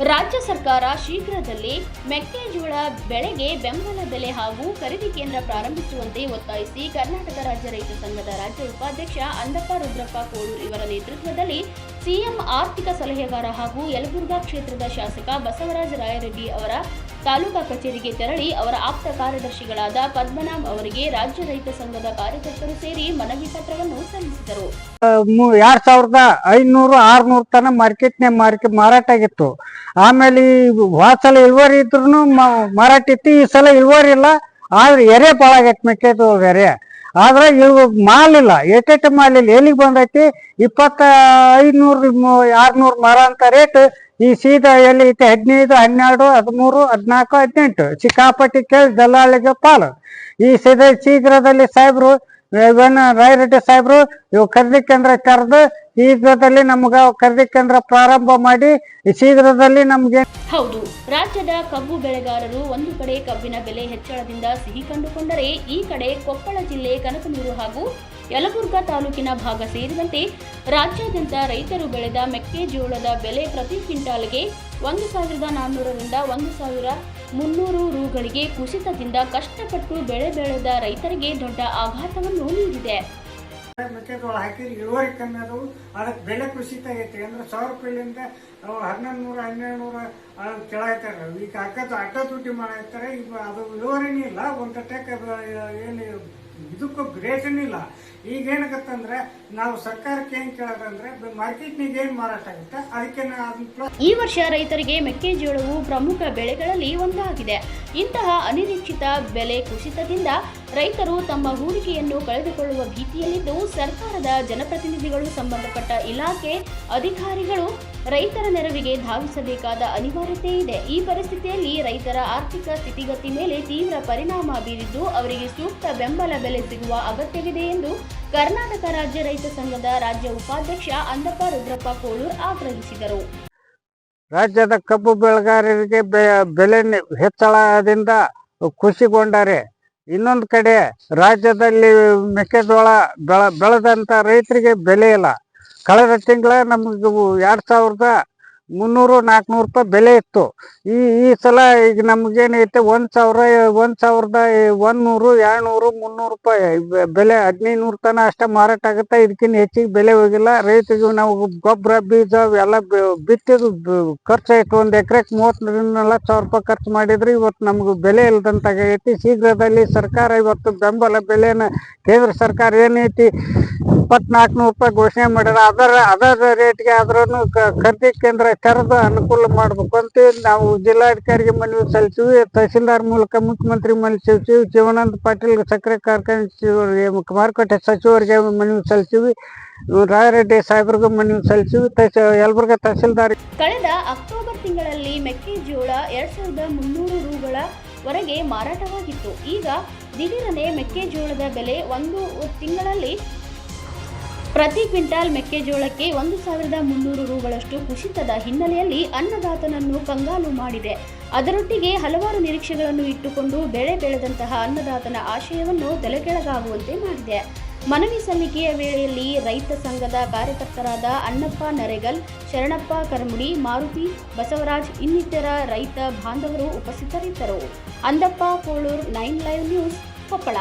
ರಾಜ್ಯ ಸರ್ಕಾರ ಶೀಘ್ರದಲ್ಲೇ ಮೆಕ್ಕೆಜೋಳ ಬೆಳೆಗೆ ಬೆಂಬಲ ಬೆಲೆ ಹಾಗೂ ಖರೀದಿ ಕೇಂದ್ರ ಪ್ರಾರಂಭಿಸುವಂತೆ ಒತ್ತಾಯಿಸಿ ಕರ್ನಾಟಕ ರಾಜ್ಯ ರೈತ ಸಂಘದ ರಾಜ್ಯ ಉಪಾಧ್ಯಕ್ಷ ಅಂದಪ್ಪ ರುದ್ರಪ್ಪ ಕೋಳೂರ್ ಇವರ ನೇತೃತ್ವದಲ್ಲಿ ಸಿಎಂ ಆರ್ಥಿಕ ಸಲಹೆಗಾರ ಹಾಗೂ ಯಲಬುರ್ಗಾ ಕ್ಷೇತ್ರದ ಶಾಸಕ ಬಸವರಾಜ ರಾಯರೆಡ್ಡಿ ಅವರ ತಾಲೂಕಾ ಕಚೇರಿಗೆ ತೆರಳಿ ಅವರ ಆಪ್ತ ಕಾರ್ಯದರ್ಶಿಗಳಾದ ಪದ್ಮನಾಭ್ ಅವರಿಗೆ ರಾಜ್ಯ ರೈತ ಸಂಘದ ಕಾರ್ಯಕರ್ತರು ಸೇರಿ ಮನವಿ ಪತ್ರವನ್ನು ಸಲ್ಲಿಸಿದರು. ಎರಡ್ ಸಾವಿರದ ಐನೂರು ಆರ್ನೂರು ತನ ಮಾರ್ಕೆಟ್ನೆ ಮಾರ್ಕೆ ಮಾರಾಟ ಆಗಿತ್ತು. ಆಮೇಲೆ ಹೋದ್ ಸಲ ಇಳುವರಿ ಇದ್ರು ಮಾರಾಟ ಇತ್ತು. ಈ ಸಲ ಇಳುವರಿ ಇಲ್ಲ. ಆದ್ರೆ ಎರೆ ಭಾಳ ಮೆಕ್ಕೆದು ಎರೆ. ಆದ್ರೆ ಇವು ಇಲ್ಲ. ಮಾಲ್ ಇಲ್ಲ. ಎಲ್ಲಿಗೆ ಬಂದೈತಿ? ಇಪ್ಪತ್ತ ಐನೂರು ಆರ್ನೂರು ಮರ ಅಂತ ರೇಟ್ ಈ ಸೀದಾ ಎಲ್ಲಿ ಐತೆ? ಹದಿನೈದು, ಹನ್ನೆರಡು, ಹದಿಮೂರು, ಹದಿನಾಲ್ಕು, ಹದಿನೆಂಟು. ಚಿಕ್ಕಾಪಟ್ಟಿ ಕೇಳಿ ದಲ್ಲಾಳಿಗೆ ಪಾಲು. ಈ ಸೀದ ಶೀಘ್ರದಲ್ಲಿ ಸಾಹೇಬ್ರು ಇವನ್ ರಾಯರೆಡ್ಡಿ ಸಾಹೇಬ್ರು, ಇವು ಖರೀದಿ ಕೇಂದ್ರ ಕರೆದು ಶೀಘ್ರದಲ್ಲಿ ನಮ್ಗ ಖರೀದಿ ಕೇಂದ್ರ ಪ್ರಾರಂಭ ಮಾಡಿ ಶೀಘ್ರದಲ್ಲಿ ನಮ್ಗೆ ಹೌದು. ರಾಜ್ಯದ ಕಬ್ಬು ಬೆಳೆಗಾರರು ಒಂದು ಕಡೆ ಕಬ್ಬಿನ ಬೆಲೆ ಹೆಚ್ಚಳದಿಂದ ಸಿಹಿ ಕಂಡುಕೊಂಡರೆ ಈ ಕಡೆ ಕೊಪ್ಪಳ ಜಿಲ್ಲೆ ಕನಕನೂರು ಹಾಗೂ ಯಲಬುರ್ಗಾ ತಾಲೂಕಿನ ಭಾಗ ಸೇರಿದಂತೆ ರಾಜ್ಯಾದ್ಯಂತ ರೈತರು ಬೆಳೆದ ಮೆಕ್ಕೆಜೋಳದ ಬೆಲೆ ಪ್ರತಿ ಕ್ವಿಂಟಾಲ್ಗೆ ಒಂದು ಸಾವಿರದ ನಾನ್ನೂರರಿಂದ ಒಂದು ಸಾವಿರ ಮುನ್ನೂರು ರುಗಳಿಗೆ ಕುಸಿತದಿಂದ ಕಷ್ಟಪಟ್ಟು ಬೆಳೆ ಬೆಳೆದ ರೈತರಿಗೆ ದೊಡ್ಡ ಆಘಾತವನ್ನು ನೀಡಿದೆ. ಮೆಕ್ಕೆಜೋಳ ಹಾಕಿದ್ರೆ ಇಳುವರಿ ಕಮ್ಮಿ ಅದು. ಅದಕ್ಕೆ ಬೆಲೆ ಕುಸಿತ ಐತೆ. ಅಂದ್ರೆ ಸಾವಿರ ರೂಪಾಯಿಲಿಂದ ಹನ್ನೊಂದು ನೂರ ಹನ್ನೆರಡು ನೂರ ಕೆಳಾಯ್ತಾರೆ. ಈಗ ಅಕ್ಕ ಅಡ್ಡ ದುಡ್ಡಿ ಮಾಡಾಯ್ತಾರೆ. ಈಗ ಅದು ಇಳುವರಿನೇ ಇಲ್ಲ. ಒಂದು ಟೆಕ್ ಏನು ಇದಕ್ಕೂ ಗ್ರೇಟನ್ ಇಲ್ಲ. ಈಗ ಏನಾಗತ್ತಂದ್ರೆ ನಾವು ಸರ್ಕಾರಕ್ಕೆ ಏನ್ ಕೇಳೋದಂದ್ರೆ ಮಾರ್ಕೆಟ್ನಿಗೆ ಏನ್ ಮಾರಾಟ ಆಗುತ್ತೆ, ಅದಕ್ಕೆ ಈ ವರ್ಷ ರೈತರಿಗೆ ಮೆಕ್ಕೆಜೋಳವು ಪ್ರಮುಖ ಬೆಳೆಗಳಲ್ಲಿ ಒಂದಾಗಿದೆ. ಇಂತಹ ಅನಿರೀಕ್ಷಿತ ಬೆಲೆ ಕುಸಿತದಿಂದ ರೈತರು ತಮ್ಮ ಹೂಡಿಕೆಯನ್ನು ಕಳೆದುಕೊಳ್ಳುವ ಭೀತಿಯಲ್ಲಿದ್ದು ಸರ್ಕಾರದ ಜನಪ್ರತಿನಿಧಿಗಳು ಸಂಬಂಧಪಟ್ಟ ಇಲಾಖೆ ಅಧಿಕಾರಿಗಳು ರೈತರ ನೆರವಿಗೆ ಧಾವಿಸಬೇಕಾದ ಅನಿವಾರ್ಯತೆ ಇದೆ. ಈ ಪರಿಸ್ಥಿತಿಯಲ್ಲಿ ರೈತರ ಆರ್ಥಿಕ ಸ್ಥಿತಿಗತಿ ಮೇಲೆ ತೀವ್ರ ಪರಿಣಾಮ ಬೀರಿದ್ದು ಅವರಿಗೆ ಸೂಕ್ತ ಬೆಂಬಲ ಬೆಲೆ ಸಿಗುವ ಅಗತ್ಯವಿದೆ ಎಂದು ಕರ್ನಾಟಕ ರಾಜ್ಯ ರೈತ ಸಂಘದ ರಾಜ್ಯ ಉಪಾಧ್ಯಕ್ಷ ಅಂದಪ್ಪ ರುದ್ರಪ್ಪ ಕೋಳೂರ್ ಆಗ್ರಹಿಸಿದರು. ರಾಜ್ಯದ ಕಬ್ಬು ಬೆಳೆಗಾರರಿಗೆ ಬೆಲೆ ಹೆಚ್ಚಳದಿಂದ ಖುಷಿಗೊಂಡರೆ ಇನ್ನೊಂದು ಕಡೆ ರಾಜ್ಯದಲ್ಲಿ ಮೆಕ್ಕೆಜೋಳ ಬೆಳ ಬೆಳೆದಂತ ರೈತರಿಗೆ ಬೆಲೆ ಇಲ್ಲ. ಕಳೆದ ತಿಂಗಳ ನಮ್ಗೆ ಎರಡು ಸಾವಿರದ ಮುನ್ನೂರು ನಾಲ್ಕುನೂರು ರೂಪಾಯಿ ಬೆಲೆ ಇತ್ತು. ಈ ಈ ಸಲ ಈಗ ನಮ್ಗೇನೈತೆ ಒಂದು ಸಾವಿರ, ಒಂದು ಸಾವಿರದ ಒಂದು ನೂರು ಎರಡು ನೂರು ಮುನ್ನೂರು ರೂಪಾಯಿ ಬೆಲೆ ಹದಿನೈದು ನೂರು ತನ ಅಷ್ಟೇ ಮಾರಾಟ ಆಗುತ್ತೆ. ಇದಕ್ಕಿಂತ ಹೆಚ್ಚಿಗೆ ಬೆಲೆ ಹೋಗಿಲ್ಲ. ರೈತರಿಗೆ ನಾವು ಗೊಬ್ಬರ ಬೀಜ ಎಲ್ಲ ಬಿತ್ತಿದ್ದು ಬ- ಖರ್ಚು ಆಯ್ತು. ಒಂದು ಎಕರೆಗೆ ಮೂವತ್ತರಿಂದ ನಲವತ್ತು ಸಾವಿರ ರೂಪಾಯಿ ಖರ್ಚು ಮಾಡಿದ್ರೆ ಇವತ್ತು ನಮ್ಗೆ ಬೆಲೆ ಇಲ್ಲದಂತಾಗೈತಿ ಶೀಘ್ರದಲ್ಲಿ ಸರ್ಕಾರ ಇವತ್ತು ಬೆಂಬಲ ಬೆಲೆಯನ್ನು ಕೇಂದ್ರ ಸರ್ಕಾರ ಏನೈತಿ ಇಪ್ಪತ್ನಾಲ್ಕು ನೂರು ರೂಪಾಯಿ ಘೋಷಣೆ ಮಾಡ್ಯಾರ ಅದರ ಅದರ ರೇಟ್ಗೆ ಆದ್ರೂ ಖರೀದಿ ಕೇಂದ್ರ ತೆರೆದು ಅನುಕೂಲ ಮಾಡ್ಬೇಕು ಅಂತ ನಾವು ಜಿಲ್ಲಾಧಿಕಾರಿಗೆ ಮನವಿ ಸಲ್ಲಿಸಿವಿ ತಹಸೀಲ್ದಾರ್ ಮೂಲಕ ಮುಖ್ಯಮಂತ್ರಿ ಮನವಿ ಸಲ್ಲಿಸಿವಿ ಶಿವಾನಂದ ಪಾಟೀಲ್ ಸಕ್ಕರೆ ಕಾರ್ಖಾನೆ ಸಚಿವರಿಗೆ ಮಾರುಕಟ್ಟೆ ಸಚಿವರಿಗೆ ಮನವಿ ಸಲ್ಲಿಸಿವಿ ರಾಯರೆಡ್ಡಿ ಸಾಹೇಬ್ರಿಗೂ ಮನವಿ ಸಲ್ಲಿಸಿವಿ ಯಲಬುರ್ಗಾ ತಹಸೀಲ್ದಾರ್ ಕಳೆದ ಅಕ್ಟೋಬರ್ ತಿಂಗಳಲ್ಲಿ ಮೆಕ್ಕೆಜೋಳ ಎರಡ್ ಸಾವಿರದ ಮುನ್ನೂರು ರುಗಳ ವರೆಗೆ ಮಾರಾಟವಾಗಿತ್ತು. ಈಗ ದಿಢೀರನೆ ಮೆಕ್ಕೆಜೋಳದ ಬೆಲೆ ಒಂದು ತಿಂಗಳಲ್ಲಿ ಪ್ರತಿ ಕ್ವಿಂಟಾಲ್ ಮೆಕ್ಕೆಜೋಳಕ್ಕೆ ಒಂದು ಸಾವಿರದ ಮುನ್ನೂರು ರೂಗಳಷ್ಟು ಕುಸಿತದ ಹಿನ್ನೆಲೆಯಲ್ಲಿ ಅನ್ನದಾತನನ್ನು ಕಂಗಾಲು ಮಾಡಿದೆ. ಅದರೊಟ್ಟಿಗೆ ಹಲವಾರು ನಿರೀಕ್ಷೆಗಳನ್ನು ಇಟ್ಟುಕೊಂಡು ಬೆಳೆ ಬೆಳೆದಂತಹ ಅನ್ನದಾತನ ಆಶಯವನ್ನು ತಲೆಕೆಳಗಾಗುವಂತೆ ಮಾಡಿದೆ. ಮನವಿ ಸಲ್ಲಿಕೆಯ ವೇಳೆಯಲ್ಲಿ ರೈತ ಸಂಘದ ಕಾರ್ಯಕರ್ತರಾದ ಅನ್ನಪ್ಪ ನರೆಗಲ್, ಶರಣಪ್ಪ ಕರ್ಮುಡಿ, ಮಾರುತಿ ಬಸವರಾಜ್ ಇನ್ನಿತರ ರೈತ ಬಾಂಧವರು ಉಪಸ್ಥಿತರಿದ್ದರು. Andappa, Kolur nine live news, Koppal.